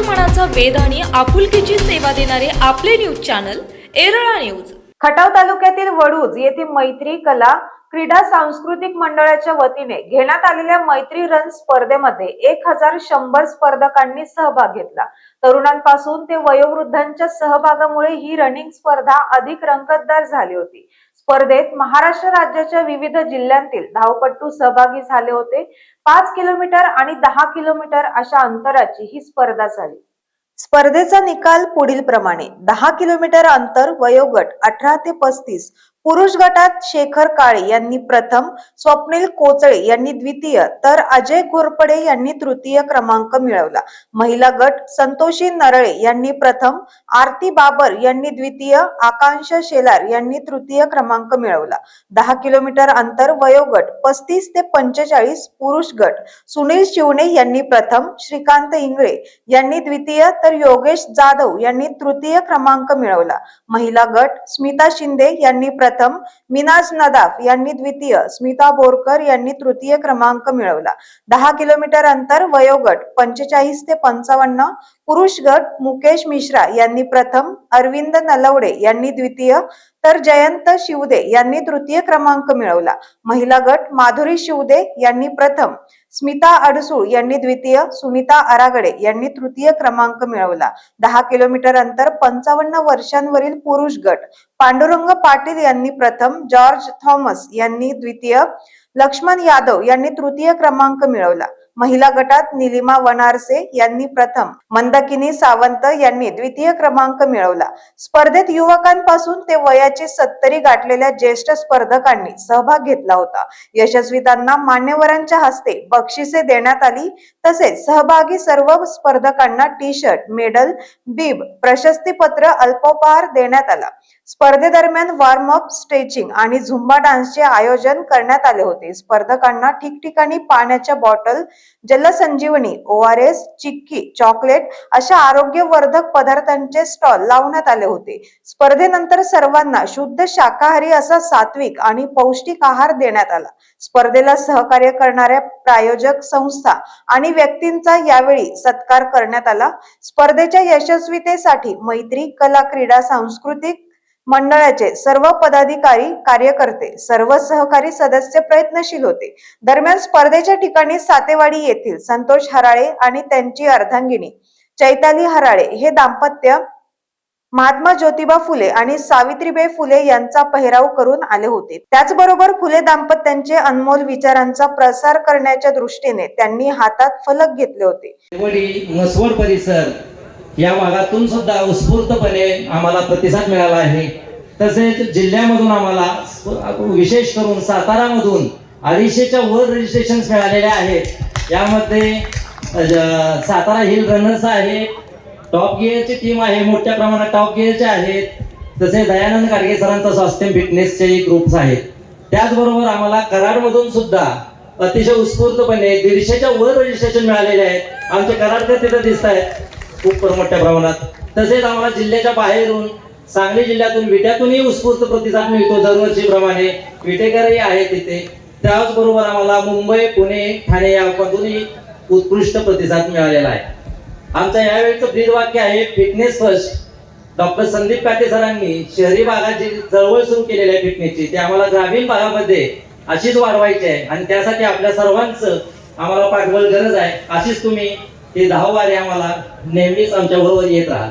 मनाचा वेद आणि आपुलकीची सेवा देणारे आपले news channel Erala news Khatav तालुक्यातील वडूज येथे मैत्री कला क्रीडा सांस्कृतिक मंडळाच्या वतीने घेण्यात आलेल्या मैत्री रन स्पर्धेमध्ये एक हजार शंभर स्पर्धकांनी सहभाग घेतला. तरुणांपासून ते वयोवृद्धांच्या सहभागामुळे ही रनिंग स्पर्धा अधिक रंगतदार झाली होती. स्पर्धेत महाराष्ट्र राज्याच्या विविध जिल्ह्यांतील धावपट्टू सहभागी झाले होते. पाच किलोमीटर आणि दहा किलोमीटर अशा अंतराची ही स्पर्धा झाली. स्पर्धेचा निकाल पुढील प्रमाणे दहा किलोमीटर अंतर वयोगट अठरा ते पस्तीस पुरुष गटात शेखर काळे यांनी प्रथम स्वप्नील कोचळे यांनी द्वितीय तर अजय घोरपडे यांनी तृतीय क्रमांक मिळवला. महिला गट संतोषी नरळे यांनी प्रथम आरती बाबर यांनी द्वितीय आकांक्षा शेलार यांनी तृतीय क्रमांक मिळवला. दहा किलोमीटर अंतर वयोगट पस्तीस ते पंचेचाळीस पुरुष गट सुनील शिवणे यांनी प्रथम श्रीकांत इंगळे यांनी द्वितीय तर योगेश जाधव यांनी तृतीय क्रमांक मिळवला. महिला गट स्मिता शिंदे यांनी प्रथम प्रथम मिनाज नदाफ यांनी द्वितीय स्मिता बोरकर यांनी तृतीय क्रमांक मिळवला. दहा किलोमीटर अंतर वयोगट पंचेचाळीस ते पंचावन्न पुरुष गट मुकेश मिश्रा यांनी प्रथम अरविंद नलवडे यांनी द्वितीय तर जयंत शिवदे यांनी तृतीय क्रमांक मिळवला. महिला गट माधुरी शिवदे यांनी प्रथम स्मिता अडसूळ यांनी द्वितीय सुनीता आरागडे यांनी तृतीय क्रमांक मिळवला. दहा किलोमीटर अंतर पंचावन्न वर्षांवरील पुरुष गट. पांडुरंग पाटील यांनी प्रथम जॉर्ज थॉमस यांनी द्वितीय लक्ष्मण यादव यांनी तृतीय क्रमांक मिळवला. महिला गटात निलिमा वनारसे यांनी प्रथम मंदाकिनी सावंत यांनी द्वितीय क्रमांक मिळवला. स्पर्धेत युवकांपासून ते वयाची सत्तरी गाठलेल्या ज्येष्ठ स्पर्धकांनी सहभाग घेतला होता. यशस्वीतांना मान्यवरांच्या हस्ते बक्षिसे देण्यात आली. तसेच सहभागी सर्व स्पर्धकांना टी शर्ट मेडल बीब प्रशस्तीपत्र अल्पोपहार देण्यात आला. स्पर्धेदरम्यान वॉर्मअप स्ट्रेचिंग आणि झुंबा डान्सचे आयोजन करण्यात आले होते. स्पर्धकांना ठिकठिकाणी पाण्याच्या बॉटल जलसंजीवनी O R S chikki chocolate अशा आरोग्यवर्धक पदार्थांचे स्टॉल लावण्यात आले होते. स्पर्धेनंतर सर्वांना शुद्ध शाकाहारी असा सात्विक आणि पौष्टिक आहार देण्यात आला. स्पर्धेला सहकार्य करणाऱ्या प्रायोजक संस्था आणि व्यक्तींचा यावेळी सत्कार करण्यात आला. स्पर्धेच्या यशस्वीतेसाठी मैत्री कला क्रीडा सांस्कृतिक मंडळाचे सर्व पदाधिकारी कार्यकर्ते सर्व सहकारी सदस्य प्रयत्नशील होते. दरम्यान स्पर्धेच्या ठिकाणी सातेवाडी येथील संतोष हराळे आणि त्यांची अर्धांगिनी चैताली हराळे हे दाम्पत्य महात्मा ज्योतिबा फुले आणि सावित्रीबाई फुले यांचा पेहराव करून आले होते. त्याचबरोबर फुले दाम्पत्यांचे अनमोल विचारांचा प्रसार करण्याच्या दृष्टीने त्यांनी हातात फलक घेतले होते. परिसर या भागातून सुद्धा उत्स्फूर्तपणे आम्हाला प्रतिसाद मिळाला आहे. तसेच जिल्ह्यामधून आम्हाला विशेष करून सातारामधून अडीचशेच्या वर रजिस्ट्रेशन मिळालेले आहेत. यामध्ये सातारा हिल रनर्स आहेत टॉप गिअरची टीम आहे मोठ्या प्रमाणात टॉप गिअरचे आहेत. तसे दयानंद गाडगे सरांचा स्वास्थ्य फिटनेसचे ग्रुप्स आहेत. त्याचबरोबर आम्हाला कराडमधून सुद्धा अतिशय उत्स्फूर्तपणे दीडशेच्या वर रजिस्ट्रेशन मिळालेले आहेत. आमचे कराडकर तिथं दिसत आहेत खूप मोठ्या प्रमाणात. तसेच आम्हाला जिल्ह्याच्या बाहेरून सांगली जिल्ह्यातून विट्यातूनही उत्स्फूर्त प्रतिसाद मिळतो दरवर्षीप्रमाणे. विटेकरही आहेत तिथे. त्याचबरोबर आम्हाला मुंबई पुणे ठाणे यामधूनही उत्कृष्ट प्रतिसाद मिळालेला आहे. आमचं यावेळीचं ब्रीद वाक्य आहे फिटनेस फर्स्ट डॉक्टर संदीप काटे सरांनी शहरी भागात जी चळवळ सुरू केलेली आहे फिटनेसची ते आम्हाला ग्रामीण भागामध्ये अशीच वाढवायची आहे. आणि त्यासाठी आपल्या सर्वांचं आम्हाला पाठबळ गरज आहे. अशीच तुम्ही ते दहा वारे आम्हाला नेहमीच आमच्या बरोबर येत राहा